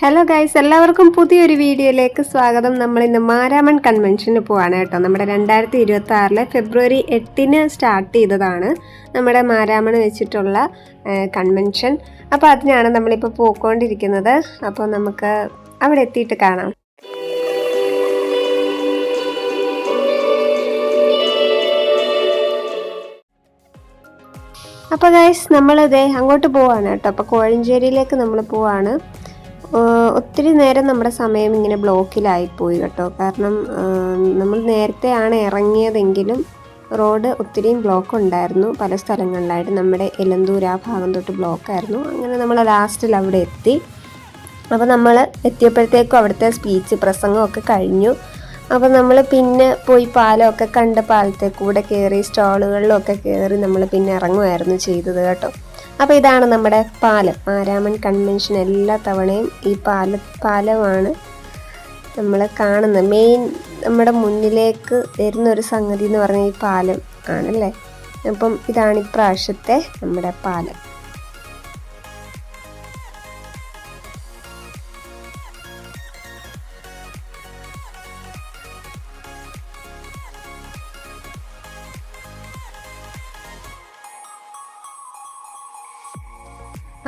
Hello guys എല്ലാവർക്കും പുതിയൊരു വീഡിയോയിലേക്ക് സ്വാഗതം. നമ്മൾ ഇന്ന് മാരാമൺ കൺവെൻഷന് പോവാണ് കേട്ടോ. നമ്മുടെ രണ്ടായിരത്തി ഇരുപത്തി ആറിലെ ഫെബ്രുവരി എട്ടിന് സ്റ്റാർട്ട് ചെയ്തതാണ് നമ്മുടെ മാരാമൺ വെച്ചിട്ടുള്ള കൺവെൻഷൻ അപ്പോൾ അതിനാണ് നമ്മളിപ്പോൾ പോയിക്കൊണ്ടിരിക്കുന്നത്. അപ്പോൾ നമുക്ക് അവിടെ എത്തിയിട്ട് കാണാം. അപ്പോൾ ഗൈസ് നമ്മളിതേ അങ്ങോട്ട് പോവാണ് കേട്ടോ. അപ്പോൾ കോഴഞ്ചേരിയിലേക്ക് നമ്മൾ പോവാണ്. ഒത്തിരി നേരം നമ്മുടെ സമയം ഇങ്ങനെ ബ്ലോക്കിലായിപ്പോയി കേട്ടോ. കാരണം നമ്മൾ നേരത്തെയാണ് ഇറങ്ങിയതെങ്കിലും റോഡ് ഒത്തിരിയും ബ്ലോക്ക് ഉണ്ടായിരുന്നു പല സ്ഥലങ്ങളിലായിട്ട് നമ്മുടെ എലന്തൂർ ആ ഭാഗം തൊട്ട് ബ്ലോക്കായിരുന്നു. അങ്ങനെ നമ്മൾ ലാസ്റ്റിൽ അവിടെ എത്തി. അപ്പോൾ നമ്മൾ എത്തിയപ്പോഴത്തേക്കും അവിടുത്തെ സ്പീച്ച് പ്രസംഗമൊക്കെ കഴിഞ്ഞു. അപ്പോൾ നമ്മൾ പിന്നെ പോയി പാലമൊക്കെ കണ്ട പാലത്തെ കൂടെ കയറി സ്റ്റോളുകളിലൊക്കെ കയറി നമ്മൾ പിന്നെ ഇറങ്ങുമായിരുന്നു ചെയ്തത് കേട്ടോ. അപ്പോൾ ഇതാണ് നമ്മുടെ പാലം. ആരാമൻ കൺവെൻഷൻ എല്ലാ തവണയും ഈ പാല പാലമാണ് നമ്മൾ കാണുന്നത്. മെയിൻ നമ്മുടെ മുന്നിലേക്ക് വരുന്ന ഒരു സംഗതി എന്ന് പറഞ്ഞാൽ ഈ പാലം ആണല്ലേ? അപ്പം ഇതാണ് ഇപ്രാവശ്യത്തെ നമ്മുടെ പാലം.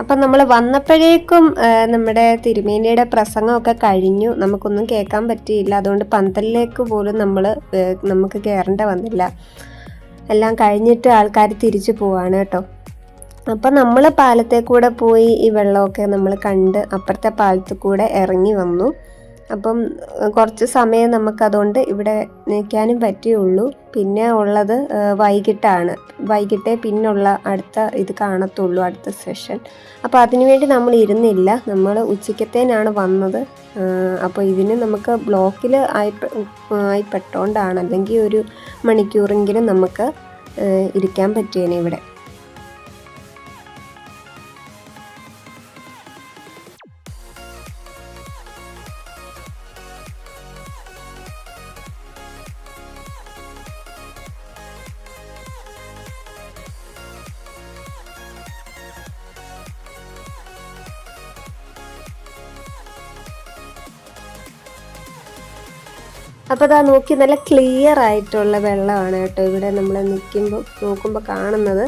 അപ്പം നമ്മൾ വന്നപ്പോഴേക്കും നമ്മുടെ തിരുമേനിയുടെ പ്രസംഗമൊക്കെ കഴിഞ്ഞു. നമുക്കൊന്നും കേൾക്കാൻ പറ്റിയില്ല. അതുകൊണ്ട് പന്തലിലേക്ക് പോലും നമ്മൾ നമുക്ക് കയറേണ്ട വന്നില്ല. എല്ലാം കഴിഞ്ഞിട്ട് ആൾക്കാർ തിരിച്ചു പോവാണ് കേട്ടോ. അപ്പം നമ്മൾ പാലത്തെ കൂടെ പോയി ഈ വെള്ളമൊക്കെ നമ്മൾ കണ്ട് അപ്പുറത്തെ പാലത്തിൽ കൂടെ ഇറങ്ങി വന്നു. അപ്പം കുറച്ച് സമയം നമുക്കതുകൊണ്ട് ഇവിടെ നിൽക്കാനും പറ്റുകയുള്ളൂ പിന്നെ ഉള്ളത് വൈകിട്ടാണ്. വൈകിട്ടേ പിന്നുള്ള അടുത്ത ഇത് കാണത്തുള്ളൂ അടുത്ത സെഷൻ. അപ്പോൾ അതിനുവേണ്ടി നമ്മൾ ഇരുന്നില്ല. നമ്മൾ ഉച്ചക്കത്തേനാണ് വന്നത്. അപ്പോൾ ഇതിന് നമുക്ക് ബ്ലോക്കിൽ ആയി ആയിപ്പെട്ടോണ്ടാണ്. അല്ലെങ്കിൽ ഒരു മണിക്കൂറെങ്കിലും നമുക്ക് ഇരിക്കാൻ പറ്റിയേനെ ഇവിടെ. അപ്പോൾ അതാ നോക്കി നല്ല ക്ലിയർ ആയിട്ടുള്ള വെള്ളമാണ് കേട്ടോ ഇവിടെ നമ്മൾ നിൽക്കുമ്പോൾ നോക്കുമ്പോൾ കാണുന്നത്.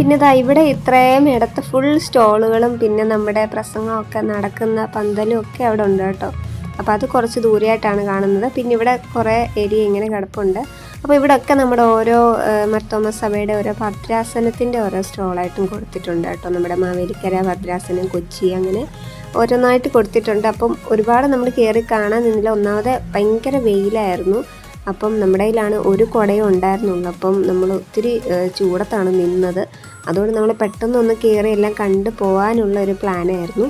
പിന്നെ ഇതാ ഇവിടെ ഇത്രയും ഇടത്ത് ഫുൾ സ്റ്റോളുകളും പിന്നെ നമ്മുടെ പ്രസംഗമൊക്കെ നടക്കുന്ന പന്തലും ഒക്കെ അവിടെ ഉണ്ട് കേട്ടോ. അപ്പോൾ അത് കുറച്ച് ദൂരെയായിട്ടാണ് കാണുന്നത്. പിന്നെ ഇവിടെ കുറേ ഏരിയ ഇങ്ങനെ കിടപ്പുണ്ട്. അപ്പോൾ ഇവിടെയൊക്കെ നമ്മുടെ ഓരോ മർത്തോമ സഭയുടെ ഓരോ ഭദ്രാസനത്തിന്റെ ഓരോ സ്റ്റോളായിട്ടും കൊടുത്തിട്ടുണ്ട് കേട്ടോ. നമ്മുടെ മാവേലിക്കര ഭദ്രാസനം കൊച്ചി അങ്ങനെ ഓരോന്നായിട്ട് കൊടുത്തിട്ടുണ്ട്. അപ്പം ഒരുപാട് നമ്മൾ കയറി കാണാൻ നിന്നില്ല. ഒന്നാമത് ഭയങ്കര വെയിലായിരുന്നു. അപ്പം നമ്മുടെ കയ്യിലാണ് ഒരു കുടയും ഉണ്ടായിരുന്നുള്ളൂ. അപ്പം നമ്മൾ ഒത്തിരി ചൂടത്താണ് നിന്നത്. അതുകൊണ്ട് നമ്മൾ പെട്ടെന്നൊന്ന് കയറി എല്ലാം കണ്ടു പോകാനുള്ള ഒരു പ്ലാനായിരുന്നു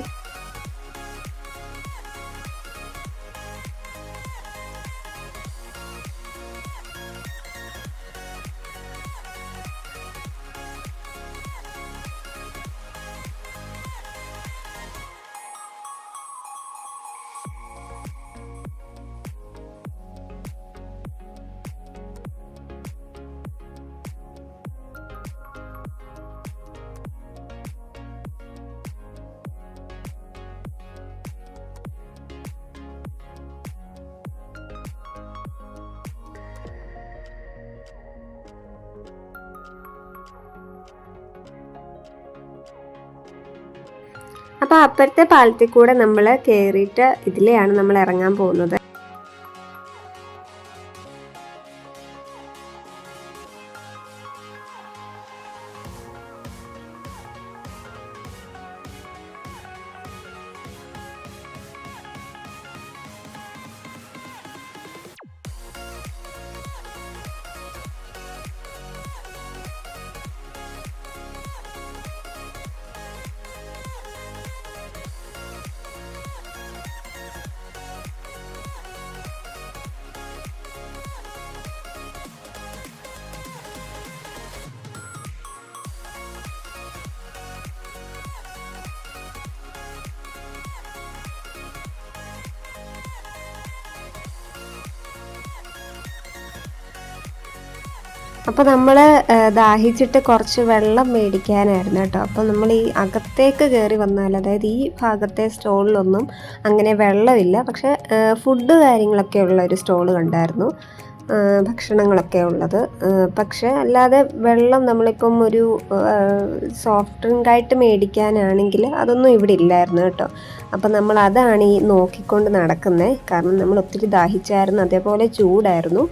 അപ്പോൾ അപ്പുറത്തെ പാലത്തിൽ കൂടെ നമ്മൾ കയറിയിട്ട് ഇതിലെയാണ് നമ്മൾ ഇറങ്ങാൻ പോകുന്നത്. അപ്പോൾ നമ്മൾ ദാഹിച്ചിട്ട് കുറച്ച് വെള്ളം മേടിക്കാനായിരുന്നു കേട്ടോ. അപ്പോൾ നമ്മൾ ഈ അകത്തേക്ക് കയറി വന്നാൽ അതായത് ഈ ഭാഗത്തെ സ്റ്റോളിലൊന്നും അങ്ങനെ വെള്ളമില്ല. പക്ഷേ ഫുഡ് കാര്യങ്ങളൊക്കെ ഉള്ള ഒരു സ്റ്റോൾ കണ്ടായിരുന്നു. ഭക്ഷണങ്ങളൊക്കെ ഉള്ളത്. പക്ഷേ അല്ലാതെ വെള്ളം നമ്മളിപ്പം ഒരു സോഫ്റ്റ് ഡ്രിങ്കായിട്ട് മേടിക്കാനാണെങ്കിൽ അതൊന്നും ഇവിടെ ഇല്ലായിരുന്നു കേട്ടോ. അപ്പം നമ്മൾ അതാണ് ഈ നോക്കിക്കൊണ്ട് നടക്കുന്നത് കാരണം നമ്മൾ ഒത്തിരി ദാഹിച്ചായിരുന്നു. അതേപോലെ ചൂടായിരുന്നു.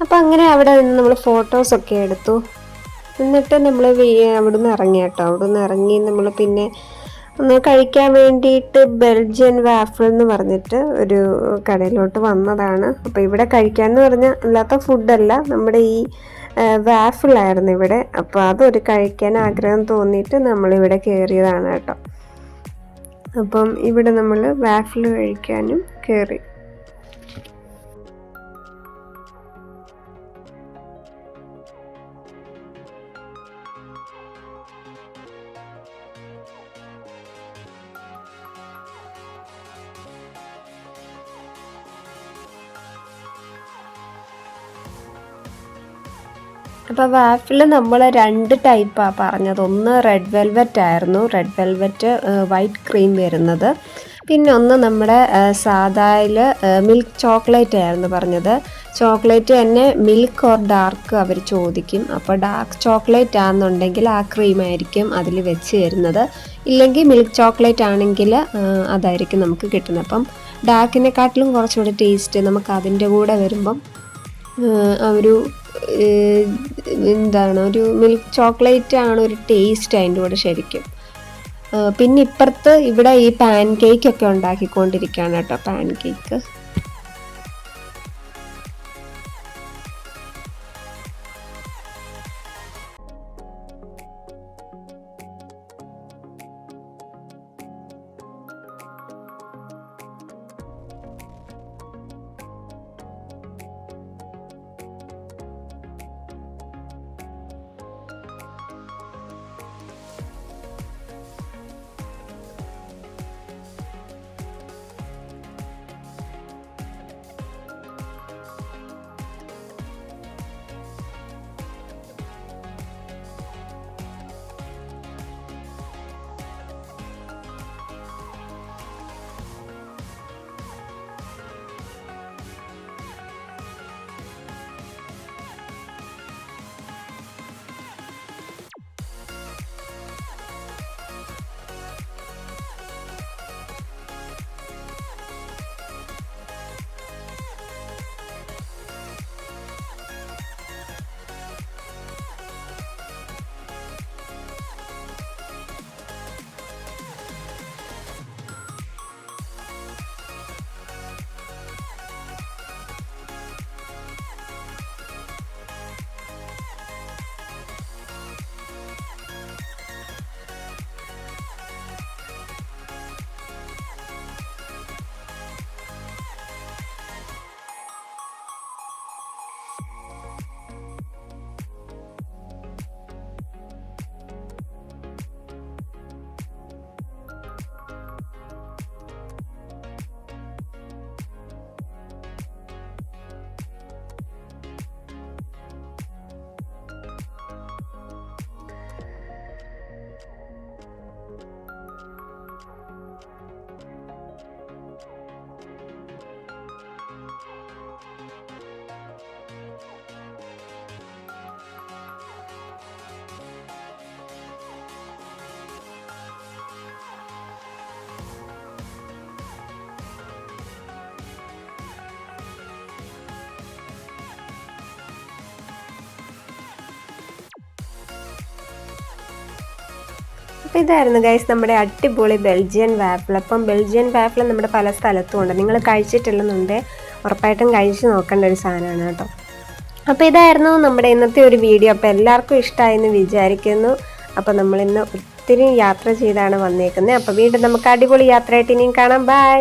അപ്പം അങ്ങനെ അവിടെ നിന്ന് നമ്മൾ ഫോട്ടോസൊക്കെ എടുത്തു. എന്നിട്ട് നമ്മൾ അവിടുന്ന് ഇറങ്ങി കേട്ടോ. അവിടുന്ന് ഇറങ്ങി നമ്മൾ പിന്നെ ഒന്ന് കഴിക്കാൻ വേണ്ടിയിട്ട് ബെൽജിയൻ വാഫിൾ എന്ന് പറഞ്ഞിട്ട് ഒരു കടയിലോട്ട് വന്നതാണ്. അപ്പോൾ ഇവിടെ കഴിക്കാമെന്ന് പറഞ്ഞാൽ അല്ലാത്ത ഫുഡല്ല നമ്മുടെ ഈ വാഫിളായിരുന്നു ഇവിടെ. അപ്പോൾ അതൊരു കഴിക്കാൻ ആഗ്രഹം തോന്നിയിട്ട് നമ്മളിവിടെ കയറിയതാണ് കേട്ടോ. അപ്പം ഇവിടെ നമ്മൾ വാഫിൾ കഴിക്കാനും കയറി അപ്പോൾ വാഫിൽ നമ്മൾ രണ്ട് ടൈപ്പാണ് പറഞ്ഞത്. ഒന്ന് റെഡ് വെൽവെറ്റ് ആയിരുന്നു. റെഡ് വെൽവെറ്റ് വൈറ്റ് ക്രീം വരുന്നത്. പിന്നെ ഒന്ന് നമ്മുടെ സാധായിൽ മിൽക്ക് ചോക്ലേറ്റ് ആയിരുന്നു പറഞ്ഞത്. ചോക്ലേറ്റ് തന്നെ മിൽക്ക് ഓർ ഡാർക്ക് അവർ ചോദിക്കും. അപ്പോൾ ഡാർക്ക് ചോക്ലേറ്റ് ആണെന്നുണ്ടെങ്കിൽ ആ ക്രീം ആയിരിക്കും അതിൽ വെച്ച് തരുന്നത്. ഇല്ലെങ്കിൽ മിൽക്ക് ചോക്ലേറ്റ് ആണെങ്കിൽ അതായിരിക്കും നമുക്ക് കിട്ടുന്നത്. അപ്പം ഡാർക്കിനെക്കാട്ടിലും കുറച്ചുകൂടി ടേസ്റ്റ് നമുക്ക് അതിന്റെ കൂടെ വരുമ്പം ഒരു എന്താണ് ഒരു മിൽക്ക് ചോക്ലേറ്റ് ആണ് ഒരു ടേസ്റ്റ് അതിന്റെ കൂടെ ശരിക്കും. പിന്നെ ഇപ്പുറത്ത് ഇവിടെ ഈ പാൻ കേക്ക് ഒക്കെ ഉണ്ടാക്കിക്കൊണ്ടിരിക്കുകയാണ് കേട്ടോ പാൻ കേക്ക് അപ്പോൾ ഇതായിരുന്നു ഗൈസ് നമ്മുടെ അടിപൊളി ബെൽജിയൻ വാഫിൾ അപ്പം ബെൽജിയൻ വാഫിൾ നമ്മുടെ പല സ്ഥലത്തും ഉണ്ട്. നിങ്ങൾ കഴിച്ചിട്ടില്ലെന്നുണ്ട് ഉറപ്പായിട്ടും കഴിച്ച് നോക്കേണ്ട ഒരു സാധനമാണ് കേട്ടോ. അപ്പോൾ ഇതായിരുന്നു നമ്മുടെ ഇന്നത്തെ ഒരു വീഡിയോ അപ്പോൾ എല്ലാവർക്കും ഇഷ്ടമായെന്ന് വിചാരിക്കുന്നു. അപ്പോൾ നമ്മളിന്ന് ഒത്തിരി യാത്ര ചെയ്താണ് വന്നേക്കുന്നത്. അപ്പോൾ വീണ്ടും നമുക്ക് അടിപൊളി യാത്രയായിട്ട് ഇനിയും കാണാം. ബൈ